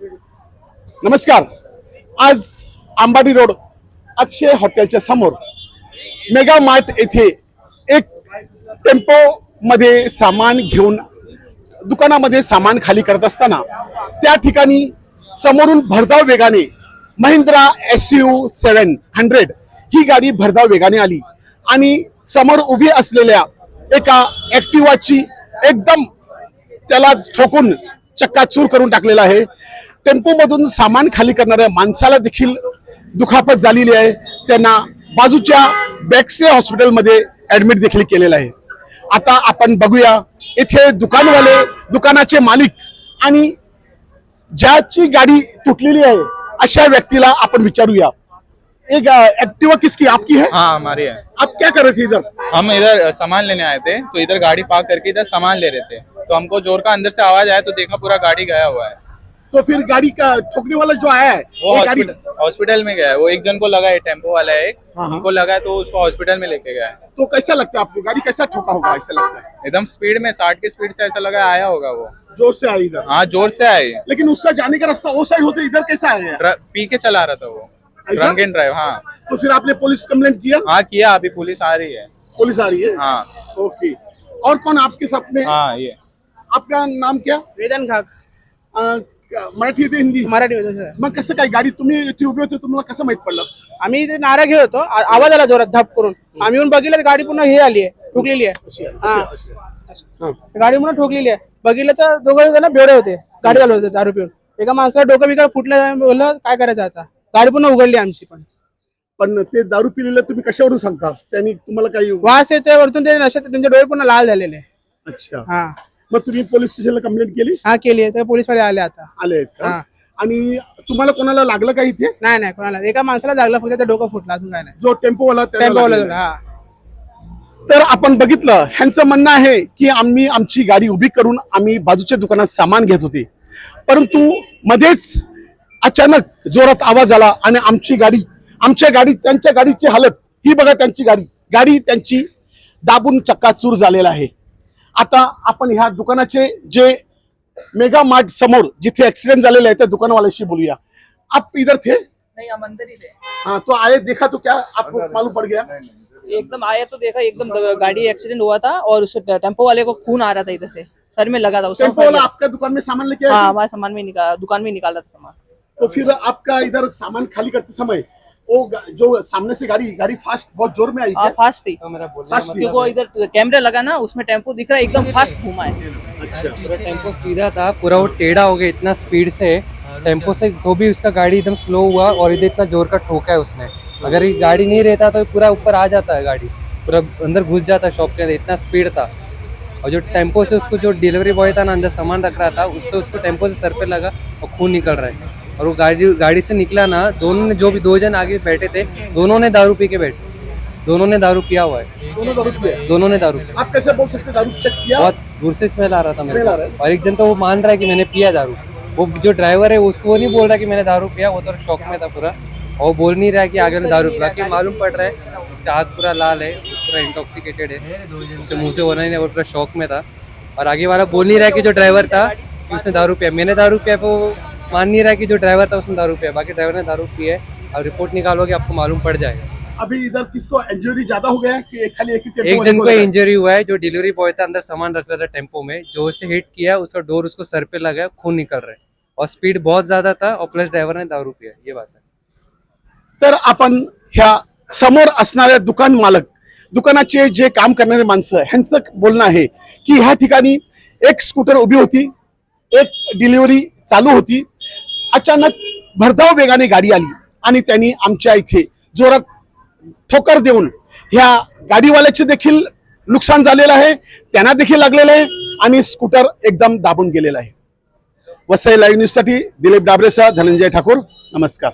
नमस्कार. आज अंबाडी रोड अक्षय हॉटेलच्या समोर मेगा मार्ट येथे एक टेम्पो मध्ये सामान घेऊन दुकानामध्ये सामान खाली करत असताना त्या ठिकाणी समोरून भरधाव वेगाने Mahindra S U seven hundred ही गाडी भरधाव वेगाने आली आणि समोर उभी असलेल्या एका ॲक्टिवाची एकदम त्याला ठोकून चक्काचूर करून टाकलेला आहे. टेम्पोमधून सामान खाली करणाऱ्या माणसाला देखील दुखापत झालेली आहे. त्यांना बाजूच्या बॅक्से हॉस्पिटलमध्ये ऍडमिट देखील केलेलं आहे. आता आपण बघूया इथे दुकानवाले दुकानाचे मालिक आणि ज्याची गाडी तुटलेली आहे अशा व्यक्तीला आपण विचारूया. एक एक्टिवा किसकी? आपकी है? हाँ हमारी है। आप क्या कर रहे थे इधर? हम इधर सामान लेने आए थे तो इधर गाड़ी पार्क करके इधर सामान ले रहे थे। तो हमको ज़ोर का अंदर से आवाज़ आया तो देखा पूरा गाड़ी गया हुआ है। तो फिर गाड़ी का ठोकने वाला जो आया है वो हॉस्पिटल में गया है। वो एक जन को लगा है टेंपो वाला है एक। हाँ, हाँ। उनको लगा है तो उसको हॉस्पिटल में लेके गया है। तो कैसा लगता है आपको? गाड़ी कैसा ठोका होगा ऐसा लगता है? एकदम स्पीड में साठ की स्पीड से ऐसा लगा आया होगा वो। ज़ोर से आई इधर? हाँ ज़ोर से आए लेकिन उसका जाने का रास्ता वो साइड होते इधर कैसा आया? पी के चला रहा था वो? ड्रंक एंड ड्राइव हाँ। तो फिर आपने पुलिस कम्प्लेट किया? हाँ किया अभी पुलिस आ रही है। पुलिस आ रही है? हाँ। ओके और कौन आपके साथ में? हाँ ये। आपका नाम क्या? वेदन खाक अं, मराठी येते हिंदी? मराठी वेदन मग कसं काय गाडी तुम्ही इथे उभे होते तुम्हाला कसं माहीत पडलं? आम्ही इथे नारा घेत होतो आ- आवाज आला जोरात धप करून. आम्ही येऊन बघितलं तर गाडी पुन्हा हे आली आहे ठोकलेली आहे. हा. गाडी पुन्हा ठोकलेली आहे. बघितलं तर दोघं जण बेवडे होते गाडी चालवत होते दारू पिऊन. एका माणसाला डोकं बिकं फुटलं बोललं काय करायचं आता? गाडी पुन्हा उघडली आमची पण. पण ते दारू पिलेलं तुम्ही कशावरून सांगता? त्यांनी तुम्हाला काही वास येतोय वरतून ते नशेत त्यांचे डोळे पुन्हा लाल झालेले. अच्छा. हा. मग तुम्ही पोलीस स्टेशनला कंप्लेंट केली? हा केली आहे. तर पोलीस वाले आले आता. आले आहेत का? हा. आणि तुम्हाला कोणाला लागलं का इथे? नाही नाही कोणाला. एका माणसाला जागलं फक्त डोकं फुटलं अजून काय नाही. जो टेम्पोवाला त्याला टेम्पो लागलेलं आहे. हा. तर आपण बघितलं ह्यांचं म्हणणं आहे की आम्ही आमची गाडी उभी करून आम्ही बाजूच्या दुकानात सामान घेत होते. परंतु मध्येच अचानक जोरात आवाज आला आणि आमची गाडी आमच्या गाडी त्यांच्या गाडीची हालत. ही बघा त्यांची गाडी. गाडी त्यांची दाबून चक्काचूर झालेला आहे. आता आपण ह्या दुकानाचे जे मेगा मार्ट समोर जिथे ऍक्सिडेंट झालेला आहे त्या दुकानवाल्याशी बोलूया. आप इधर थे? नहीं हम अंदर ही थे। हाँ तो आए देखा तो क्या? आपको मालूम पड़ गया? एकदम आया तो देखा एकदम गाड़ी एक्सीडेंट हुआ था और उस टेम्पो वाले को खून आ रहा था इधर से। सर में लगा था उसका टेम्पो वाला आपका दुकान में सामान लेके आया हाँ? हमारे सामान में निकाला दुकान में निकाला था सामान। तो फिर आपका इधर सामान खाली करते समय वो जो सामने से गाड़ी गाड़ी फास्ट बहुत ज़ोर में आई हाँ फास्ट थी। फास्ट थी। वो इधर कैमरा लगा ना उसमें टेंपो दिख रहा है एकदम फास्ट घूमा है। अच्छा। पूरा टेंपो सीधा था पूरा वो टेढ़ा हो गया इतना स्पीड से। टेंपो से तो भी उसका गाड़ी एकदम स्लो हुआ और इधर इतना ज़ोर का ठोका है उसने। अगर ये गाड़ी नहीं रहता तो पूरा ऊपर आ जाता है गाड़ी। पूरा अंदर घुस जाता है शॉप के अंदर इतना स्पीड था। और जो टेंपो से उसको जो डिलीवरी बॉय था ना अंदर सामान रख रहा था उससे उसको टेंपो से सर पे लगा और खून निकल रहा है। और वो गाड़ी गाड़ी से निकला ना दोनों ने जो भी दो जन आगे बैठे थे दोनों ने दारू पी के बैठे। दोनों ने दारू पिया हुआ है। दोनों दारू पिए दोनों ने दारू आप कैसे बोल सकते दारू चेक किया? बहुत दूर से स्मेल आ रहा था मेरे है? और एक जन तो वो मान रहा है कि मैंने पिया दारू। वो जो ड्राइवर है उसको वो नहीं बोल रहा कि मैंने दारू पिया वो तो शौक में था पूरा। और वो बोल नहीं रहा है कि आगे दारू पिया। कि मालूम पड़ रहा है उसका हाथ पूरा लाल है पूरा इंटॉक्सिकेटेड है। उससे मुँह से होना ही नहीं वो पूरा शौक में था। और आगे वाला बोल नहीं रहा है कि जो ड्राइवर था उसने दारू पिया। मैंने दारू पिया वो मान नहीं रहा है कि जो ड्राइवर था उसने दारू पिया बाकी ड्राइवर ने दारू पी है और रिपोर्ट निकालोगे आपको मालूम पड़ जाएगा। अभी इधर किसको इंजरी ज़्यादा हो गया कि खाली एक ही एक जन को इंजरी हुआ है जो डिलीवरी बॉय था अंदर सामान रख रहा था टेंपो में ज़ोर से हिट किया उसका डोर उसको सर पे लगा खून निकल रहा है। और स्पीड बहुत ज़्यादा था और प्लस ड्राइवर ने दारू पिया ये बात है। तर आपण ह्या समोर असणाऱ्या दुकान मालक दुकानाचे जे काम करणारे माणसं ह्यांचं बोलणं आहे की ह्या ठिकाणी एक स्कूटर उभी होती एक डिलिव्हरी चालू होती अचानक भरधाव वेगाने गाडी आली आणि त्यांनी आमच्या इथे जोरात ठोकर देऊन ह्या गाडीवाल्याचे देखील नुकसान झालेलं आहे त्यांना देखील लागलेलं आहे आणि स्कूटर एकदम दाबून गेलेलं आहे. वसई लाईव्ह न्यूजसाठी दिलीप डाबरेसह धनंजय ठाकूर नमस्कार.